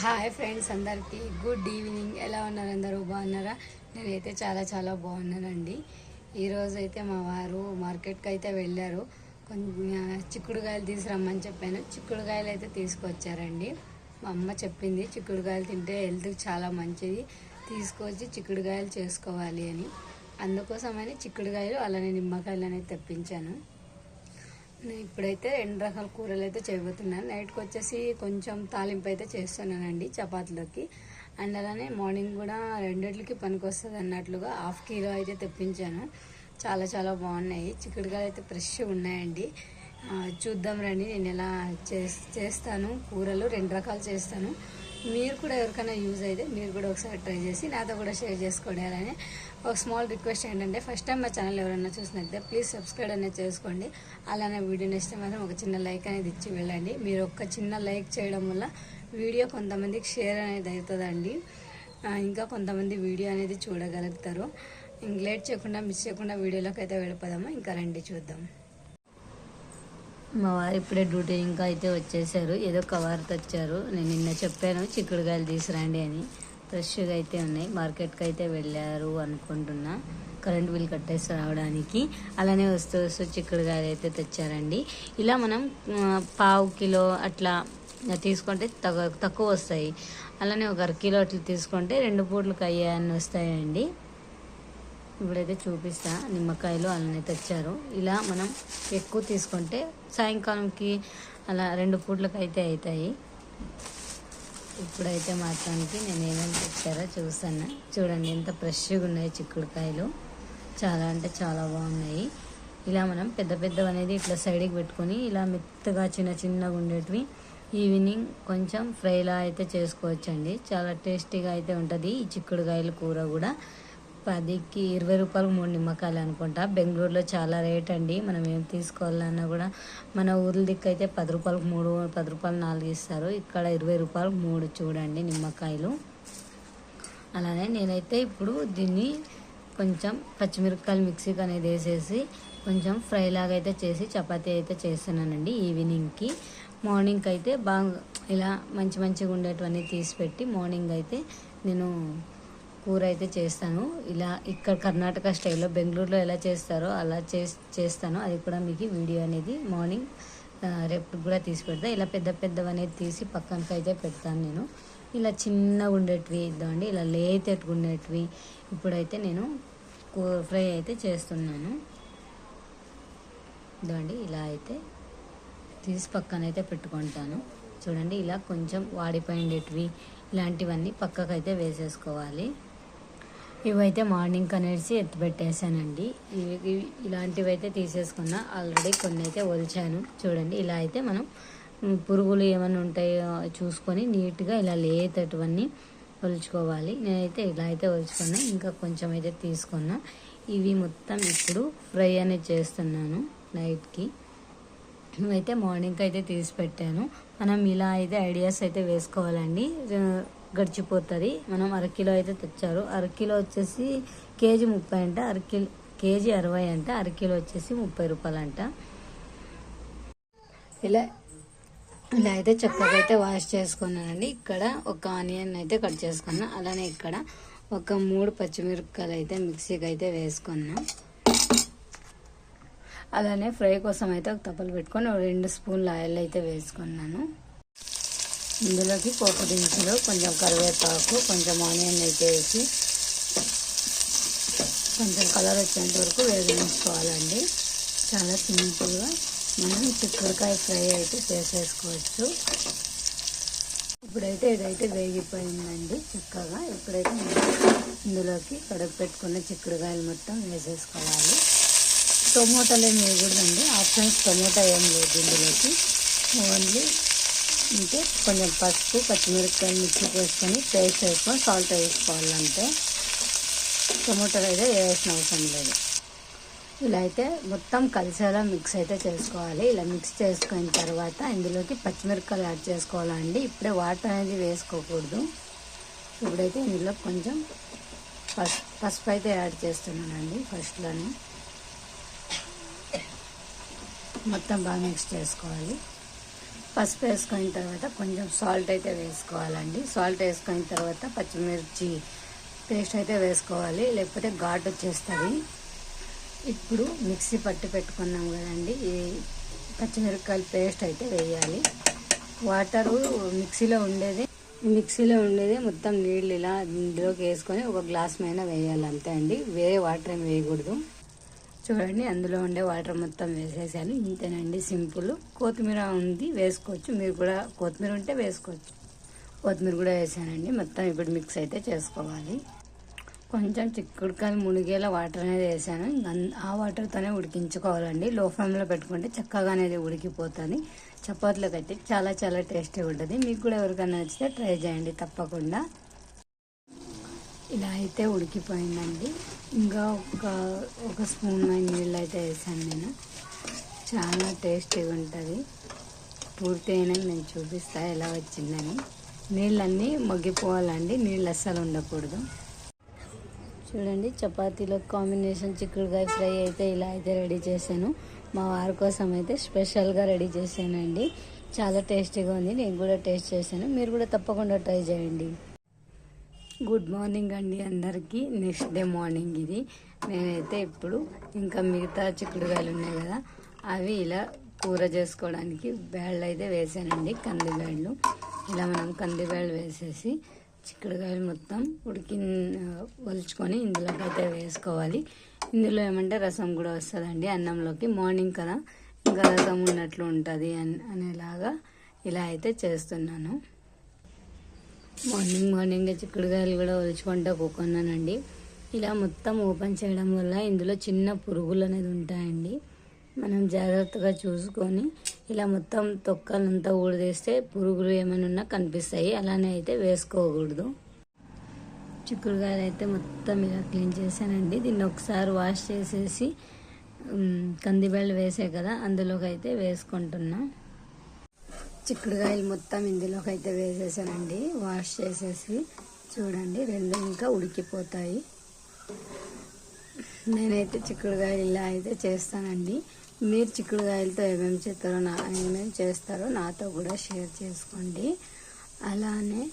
Hi friends అందరికీ. Good evening. ఎలా ఉన్నారు అందరూ? బాగున్నారా? నేనైతే చాలా చాలా బాగున్నానండి. ఈరోజు అయితే మా వారు మార్కెట్కి అయితే వెళ్ళారు. కొంచెం చిక్కుడుకాయలు తీసుకురమ్మని చెప్పాను. చిక్కుడుకాయలు అయితే తీసుకొచ్చారండి. మా అమ్మ చెప్పింది చిక్కుడుకాయలు తింటే హెల్త్కి చాలా మంచిది. తీసుకొచ్చి చిక్కుడుకాయలు చేసుకోవాలి అని. అందుకోసమని చిక్కుడుకాయలు అలానే నిమ్మకాయలు అనేది తెప్పించాను. నేను ఇప్పుడైతే రెండు రకాల కూరలు అయితే చేయబోతున్నాను. నైట్కి వచ్చేసి కొంచెం తాలింపు అయితే చేస్తున్నానండి చపాతీలోకి. అండ్ అలానే మార్నింగ్ కూడా రెండిట్లకి పనికొస్తుంది అన్నట్లుగా హాఫ్ కిలో అయితే తెప్పించాను. చాలా చాలా బాగున్నాయి. చిక్కుడుకాయలు అయితే ఫ్రెష్గా ఉన్నాయండి. చూద్దాం రండి నేను ఎలా చేస్తాను. కూరలు రెండు రకాలు చేస్తాను. మీరు కూడా ఎవరికైనా యూజ్ అయితే మీరు కూడా ఒకసారి ట్రై చేసి నాతో కూడా షేర్ చేసుకోండి అలానే. ఒక స్మాల్ రిక్వెస్ట్ ఏంటంటే ఫస్ట్ టైం మా ఛానల్ ఎవరైనా చూసినట్లయితే ప్లీజ్ సబ్స్క్రైబ్ అనేది చేసుకోండి. అలానే వీడియో నచ్చితే మాత్రం ఒక చిన్న లైక్ అనేది ఇచ్చి వెళ్ళండి. మీరు ఒక చిన్న లైక్ చేయడం వల్ల వీడియో కొంతమందికి షేర్ అనేది అవుతుందండి. ఇంకా కొంతమంది వీడియో అనేది చూడగలుగుతారు. ఇంక లేట్ చేయకుండా మిస్ చేయకుండా వీడియోలోకి అయితే వెళ్ళిపోదామా. ఇంకా రండి చూద్దాం. మా వారు ఇప్పుడే డ్యూటీ ఇంకా అయితే వచ్చేసారు. ఏదో కవర్ తెచ్చారు. నేను నిన్న చెప్పాను చిక్కుడుకాయలు తీసుకురండి అని. ఫ్రెష్గా అయితే ఉన్నాయి. మార్కెట్కి అయితే వెళ్ళారు అనుకుంటున్నా. కరెంట్ బిల్ కట్టేసి రావడానికి. అలానే వస్తూ వస్తూ చిక్కుడుకాయలు అయితే తెచ్చారండి. ఇలా మనం పావు కిలో అట్లా తీసుకుంటే తగ తక్కువ వస్తాయి. అలానే ఒక అర కిలో అట్లా తీసుకుంటే రెండు పూట్లకు అయ్యాయని వస్తాయండి. ఇప్పుడైతే చూపిస్తా. నిమ్మకాయలు అలానే తెచ్చారు. ఇలా మనం ఎక్కువ తీసుకుంటే సాయంకాలంకి అలా రెండు పూట్లకు అయితే అవుతాయి ఇప్పుడైతే మాత్రానికి నేను ఏమేమి తెచ్చారో చూస్తాను. చూడండి ఎంత ఫ్రెష్గా ఉన్నాయి చిక్కుడుకాయలు. చాలా అంటే చాలా బాగున్నాయి. ఇలా మనం పెద్ద పెద్దవి అనేది ఇట్లా సైడ్కి పెట్టుకొని ఇలా మెత్తగా చిన్న చిన్నగా ఉండేటివి ఈవినింగ్ కొంచెం ఫ్రైలా అయితే చేసుకోవచ్చండి. చాలా టేస్టీగా అయితే ఉంటుంది ఈ చిక్కుడుకాయల కూర కూడా. పదికి ఇరవై రూపాయలు మూడు నిమ్మకాయలు అనుకుంటా. బెంగళూరులో చాలా రేట్ అండి. మనం ఏం తీసుకోవాలన్నా కూడా మన ఊర్ల దిక్కు అయితే పది రూపాయలకు మూడు పది రూపాయలు నాలుగు ఇస్తారు. ఇక్కడ ఇరవై రూపాయలకు మూడు చూడండి నిమ్మకాయలు. అలానే నేనైతే ఇప్పుడు దీన్ని కొంచెం పచ్చిమిరపకాయలు మిక్సీకి అనేది వేసేసి కొంచెం ఫ్రై లాగా అయితే చేసి చపాతీ అయితే చేస్తున్నానండి ఈవినింగ్కి. మార్నింగ్కి అయితే బాగా ఇలా మంచి మంచిగా ఉండేటివన్నీ తీసి పెట్టి మార్నింగ్ అయితే నేను కూర అయితే చేస్తాను. ఇలా ఇక్కడ కర్ణాటక స్టైల్లో బెంగళూరులో ఎలా చేస్తారో అలా చే చేస్తాను. అది కూడా మీకు వీడియో అనేది మార్నింగ్ రేపు కూడా తీసి పెడతా. ఇలా పెద్ద పెద్దవి అనేది తీసి పక్కనకి అయితే పెడతాను నేను. ఇలా చిన్నగా ఉండేటివి ఇద్దామండి. ఇలా లేతెట్టుగా ఉండేటివి ఇప్పుడైతే నేను కూ ఫ్రై అయితే చేస్తున్నాను. ఇదండి ఇలా అయితే తీసి పక్కన అయితే పెట్టుకుంటాను. చూడండి ఇలా కొంచెం వాడిపోయిండేటివి. ఇలాంటివన్నీ పక్కకైతే వేసేసుకోవాలి. ఇవైతే మార్నింగ్ కనేసి ఎత్తి పెట్టేశానండి ఇవి ఇలాంటివి అయితే తీసేసుకున్నా. ఆల్రెడీ కొన్ని అయితే ఒలిచాను. చూడండి ఇలా అయితే మనం పురుగులు ఏమైనా ఉంటాయో చూసుకొని నీట్గా ఇలా లేతటువన్నీ ఒలుచుకోవాలి. నేనైతే ఇలా అయితే ఒలుచుకున్నా. ఇంకా కొంచెం అయితే తీసుకున్నా. ఇవి మొత్తం ఇప్పుడు ఫ్రై అనేది చేస్తున్నాను నైట్కి. ఇవైతే మార్నింగ్ అయితే తీసి పెట్టాను. మనం ఇలా అయితే ఐడియాస్ అయితే వేసుకోవాలండి. గడిచిపోతుంది. మనం అరకిలో అయితే తెచ్చారు. అరకిలో వచ్చేసి కేజీ ముప్పై అంట అరకి కేజీ అరవై అంట అరకిలో వచ్చేసి ముప్పై రూపాయలు అంట ఇలా ఇలా అయితే చక్కగా అయితే వాష్ చేసుకున్నానండి. ఇక్కడ ఒక ఆనియన్ అయితే కట్ చేసుకున్నా. అలానే ఇక్కడ ఒక మూడు పచ్చిమిరపకాయలు అయితే మిక్సీకి అయితే వేసుకున్నాం. అలానే ఫ్రై కోసం అయితే ఒక తప్పలు పెట్టుకొని రెండు స్పూన్ల ఆయిల్ అయితే వేసుకున్నాను. ఇందులోకి పోపు దినుసులు కొంచెం కరివేపాకు కొంచెం ఆనియన్ అయితే వేసి కొంచెం కలర్ వచ్చేంత వరకు వేగించుకోవాలండి చాలా సింపుల్గా మనం చిక్కుడుకాయ ఫ్రై అయితే చేసేసుకోవచ్చు. ఇప్పుడైతే ఇదైతే వేగిపోయిందండి చక్కగా. ఇప్పుడైతే మనం ఇందులోకి కడుపు పెట్టుకున్న చిక్కుడుకాయలు మొత్తం వేసేసుకోవాలి. టొమాటోలు ఏం వేయకూడదండి. ఆప్షన్స్ టొమాటో ఏం లేదు ఇందులోకి. ఓన్లీ అంటే కొంచెం పసుపు పచ్చిమిరపకాయలు మిక్సీ వేసుకొని పేస్ట్ వేసుకొని సాల్ట్ వేసుకోవాలంటే టొమాటోలు అయితే వేయాల్సిన అవసరం లేదు. ఇలా అయితే మొత్తం కలిసేలా మిక్స్ అయితే చేసుకోవాలి. ఇలా మిక్స్ చేసుకున్న తర్వాత ఇందులోకి పచ్చిమిరపకాయలు యాడ్ చేసుకోవాలండి ఇప్పుడే వాటర్ అనేది వేసుకోకూడదు. ఇప్పుడైతే ఇందులో కొంచెం పసు పసుపు అయితే యాడ్ చేస్తున్నానండి ఫస్ట్లోనే. మొత్తం బాగా మిక్స్ చేసుకోవాలి. పసుపు వేసుకున్న తర్వాత కొంచెం సాల్ట్ అయితే వేసుకోవాలండి. సాల్ట్ వేసుకున్న తర్వాత పచ్చిమిర్చి పేస్ట్ అయితే వేసుకోవాలి. లేకపోతే ఘాటు వచ్చేస్తుంది. ఇప్పుడు మిక్సీ పట్టి పెట్టుకున్నాం కదండి. ఈ పచ్చిమిరపకాయల పేస్ట్ అయితే వేయాలి. వాటరు మిక్సీలో ఉండేది. మిక్సీలో ఉండేది మొత్తం నీళ్ళు ఇలా ఇందులోకి వేసుకొని ఒక గ్లాస్ పైన వేయాలి. అంతే అండి. వేరే వాటర్ ఏమి వేయకూడదు. చూడండి అందులో ఉండే వాటర్ మొత్తం వేసేసాను. ఇంతేనండి సింపుల్. కొత్తిమీర ఉంది వేసుకోవచ్చు. మీరు కూడా కొత్తిమీర ఉంటే వేసుకోవచ్చు. కొత్తిమీర కూడా వేసానండి. మొత్తం ఇప్పుడు మిక్స్ అయితే చేసుకోవాలి. కొంచెం చిక్కుడుకాయలు మునిగేలా వాటర్ అనేది వేసాను. ఆ వాటర్తోనే ఉడికించుకోవాలండి. లో ఫ్లేమ్లో పెట్టుకుంటే చక్కగా అనేది ఉడికిపోతుంది. చపాతీలోకి అయితే చాలా చాలా టేస్టీగా ఉంటుంది. మీకు కూడా ఎవరికైనా నచ్చితే ట్రై చేయండి తప్పకుండా. ఇలా అయితే ఉడికిపోయిందండి. ఇంకా ఒక ఒక స్పూన్ నీళ్ళు అయితే వేసాను నేను. చాలా టేస్టీగా ఉంటుంది. పూర్తి నేను చూపిస్తా ఎలా వచ్చిందని. నీళ్ళన్నీ మగ్గిపోవాలండి నీళ్ళు అస్సలు ఉండకూడదు. చూడండి చపాతీలో కాంబినేషన్ చిక్కుడుకాయ ఫ్రై అయితే ఇలా అయితే రెడీ చేశాను. మా వారి కోసం అయితే స్పెషల్గా రెడీ చేశానండి. చాలా టేస్టీగా ఉంది నేను కూడా టేస్ట్ చేశాను. మీరు కూడా తప్పకుండా ట్రై చేయండి. గుడ్ మార్నింగ్ అండి అందరికీ. నెక్స్ట్ డే మార్నింగ్ ఇది. నేనైతే ఇప్పుడు ఇంకా మిగతా చిక్కుడుకాయలు ఉన్నాయి కదా అవి ఇలా కూర చేసుకోవడానికి బ్యాళ్ళు అయితే వేసానండి కంది బ్యాళ్ళు ఇలా మనం కంది బ్యాళ్ళు వేసేసి చిక్కుడుకాయలు మొత్తం ఉడికి ఒలుచుకొని ఇందులోకి అయితే వేసుకోవాలి. ఇందులో ఏమంటే రసం కూడా వస్తుందండి అన్నంలోకి. మార్నింగ్ కదా ఇంకా రసం ఉన్నట్లు ఉంటుంది అని అనేలాగా ఇలా అయితే చేస్తున్నాను. మార్నింగ్ మార్నింగ్ చిక్కుడుకాయలు కూడా ఒలుచుకుంటూ కూకున్నానండి. ఇలా మొత్తం ఓపెన్ చేయడం వల్ల ఇందులో చిన్న పురుగులు అనేది ఉంటాయండి. మనం జాగ్రత్తగా చూసుకొని ఇలా మొత్తం తొక్కలంతా ఊడదీస్తే పురుగులు ఏమైనా ఉన్నా కనిపిస్తాయి. అలానే అయితే వేసుకోకూడదు. చిక్కుడుకాయలు అయితే మొత్తం ఇలా క్లీన్ చేశానండి. దీన్ని ఒకసారి వాష్ చేసేసి ఉమ్, కందిబెళ్ళు వేసే కదా అందులోకి అయితే వేసుకుంటున్నాను చిక్కుడుకాయలు మొత్తం ఇందులోకి అయితే వేసేసానండి. వాష్ చేసేసి చూడండి రెండు ఇంకా ఉడికిపోతాయి. నేనైతే చిక్కుడుకాయలు ఇలా అయితే చేస్తానండి. మీరు చిక్కుడుకాయలతో ఏమేమి చేస్తారో నా ఏమేమి చేస్తారో నాతో కూడా షేర్ చేసుకోండి. అలానే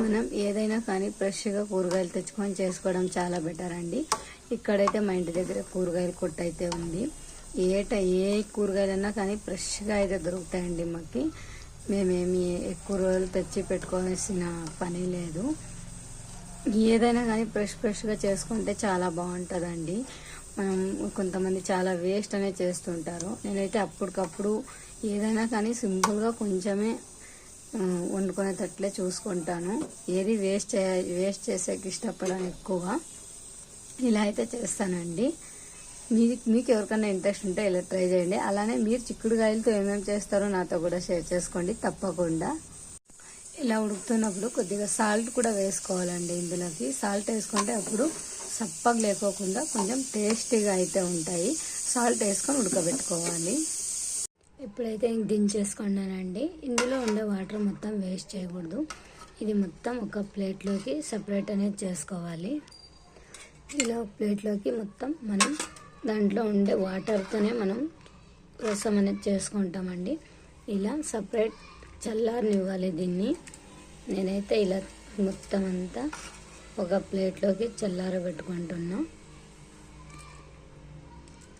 మనం ఏదైనా కానీ ఫ్రెష్గా కూరగాయలు తెచ్చుకొని చేసుకోవడం చాలా బెటర్ అండి. ఇక్కడైతే మా ఇంటి దగ్గర కూరగాయల కొట్టు అయితే ఉంది. ఏట ఏ కూరగాయలన్నా కానీ ఫ్రెష్గా అయితే దొరుకుతాయండి మాకు. మేమేమి ఎక్కువ రోజులు తెచ్చి పెట్టుకోవాల్సిన పని లేదు. ఏదైనా కానీ ఫ్రెష్ ఫ్రెష్గా చేసుకుంటే చాలా బాగుంటుందండి. మనం కొంతమంది చాలా వేస్ట్ అనేది చేస్తుంటారు. నేనైతే అప్పటికప్పుడు ఏదైనా కానీ సింపుల్గా కొంచెమే వండుకునేటట్లే చూసుకుంటాను. ఏది వేస్ట్ చే వేస్ట్ చేసేకి ఇష్టపడను ఎక్కువగా. ఇలా అయితే చేస్తానండి. మీ మీకు ఎవరికైనా ఇంట్రెస్ట్ ఉంటే ఇలా ట్రై చేయండి. అలానే మీరు చిక్కుడుకాయలతో ఏమేమి చేస్తారో నాతో కూడా షేర్ చేసుకోండి తప్పకుండా. ఇలా ఉడుకుతున్నప్పుడు కొద్దిగా సాల్ట్ కూడా వేసుకోవాలండి ఇందులోకి. సాల్ట్ వేసుకుంటే అప్పుడు సప్పగా లేకోకుండా కొంచెం టేస్టీగా అయితే ఉంటాయి. సాల్ట్ వేసుకొని ఉడకబెట్టుకోవాలి. ఇప్పుడైతే ఇంక దించేసుకున్నానండి. ఇందులో ఉండే వాటర్ మొత్తం వేస్ట్ చేయకూడదు. ఇది మొత్తం ఒక ప్లేట్లోకి సపరేట్ అనేది చేసుకోవాలి. ఇలా ప్లేట్లోకి మొత్తం మనం దాంట్లో ఉండే వాటర్తోనే మనం రసం అనేది చేసుకుంటామండి. ఇలా సపరేట్ చల్లారనివ్వాలి దీన్ని. నేనైతే ఇలా మొత్తం అంతా ఒక ప్లేట్లోకి చల్లారబెట్టుకుంటున్నా.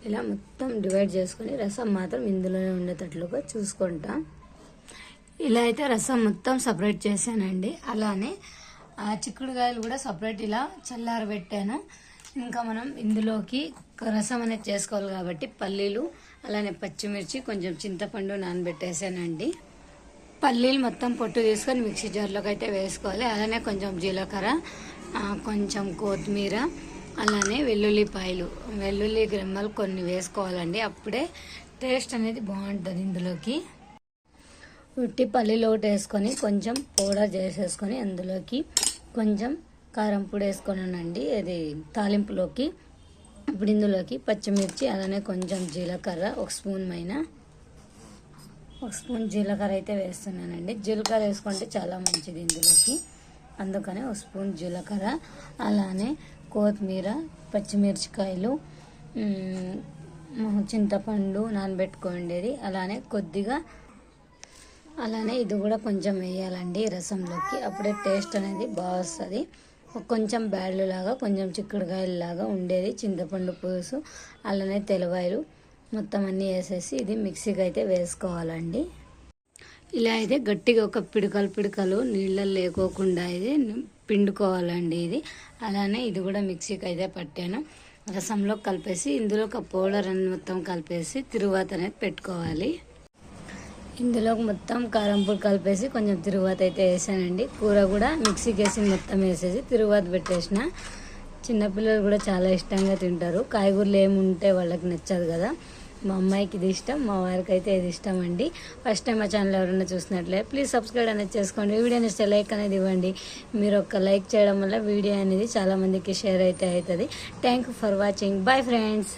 ఇలా మొత్తం డివైడ్ చేసుకొని రసం మాత్రం ఇందులోనే ఉండేటట్లుగా చూసుకుంటా. ఇలా అయితే రసం మొత్తం సపరేట్ చేశానండి. అలానే ఆ చిక్కుడుకాయలు కూడా సపరేట్ ఇలా చల్లారబెట్టాను. ఇంకా మనం ఇందులోకి రసం అనేది చేసుకోవాలి కాబట్టి పల్లీలు అలానే పచ్చిమిర్చి కొంచెం చింతపండు నానబెట్టేసానండి. పల్లీలు మొత్తం పొట్టు తీసుకొని మిక్సీ జార్లోకి అయితే వేసుకోవాలి. అలానే కొంచెం జీలకర్ర కొంచెం కొత్తిమీర అలానే వెల్లుల్లిపాయలు. వెల్లుల్లి గ్రెమ్మలు కొన్ని వేసుకోవాలండి. అప్పుడే టేస్ట్ అనేది బాగుంటుంది ఇందులోకి. ఉట్టి పల్లీలు ఒకటి వేసుకొని కొంచెం పౌడర్ చేసేసుకొని అందులోకి కొంచెం కారం పొడి వేసుకున్నానండి. అది తాలింపులోకి ఇప్పుడు ఇందులోకి పచ్చిమిర్చి అలానే కొంచెం జీలకర్ర ఒక స్పూన్ పైన ఒక స్పూన్ జీలకర్ర అయితే వేస్తున్నానండి. జీలకర్ర వేసుకుంటే చాలా మంచిది ఇందులోకి. అందుకనే ఒక స్పూన్ జీలకర్ర అలానే కొత్తిమీర పచ్చిమిర్చికాయలు చింతపండు నానబెట్టుకోండేది. అలానే కొద్దిగా అలానే ఇది కూడా కొంచెం వేయాలండి రసంలోకి. అప్పుడే టేస్ట్ అనేది బాగా వస్తుంది. కొంచెం బ్యాడ్లు లాగా కొంచెం చిక్కుడుకాయలు లాగా ఉండేది. చింతపండు పులుసు అలానే తెలవాయలు మొత్తం అన్నీ వేసేసి ఇది మిక్సీకి అయితే వేసుకోవాలండి. ఇలా అయితే గట్టిగా ఒక పిడకలు పిడకలు నీళ్ళల్లో లేకోకుండా ఇది పిండుకోవాలండి ఇది. అలానే ఇది కూడా మిక్సీకి అయితే పట్టాను. రసంలో కలిపేసి ఇందులో ఒక పౌడర్ అని మొత్తం కలిపేసి తిరువాత అనేది పెట్టుకోవాలి. ఇందులో మొత్తం కారం పొడి కలిపేసి కొంచెం తిరువాత అయితే వేసానండి. కూర కూడా మిక్సీకి వేసి మొత్తం వేసేసి తిరువాత పెట్టేసిన. చిన్నపిల్లలు కూడా చాలా ఇష్టంగా తింటారు. కాయగూరలు ఏమి ఉంటే వాళ్ళకి నచ్చదు కదా. మా అమ్మాయికి ఇది ఇష్టం మా వారికి అయితే ఇది ఇష్టం అండి. ఫస్ట్ టైం మా ఛానల్ ఎవరైనా చూసినట్లే ప్లీజ్ సబ్స్క్రైబ్ అనేది చేసుకోండి. వీడియో నచ్చితే లైక్ అనేది ఇవ్వండి. మీరు ఒక లైక్ చేయడం వల్ల వీడియో అనేది చాలామందికి షేర్ అయితే అవుతుంది. Thank for watching bye friends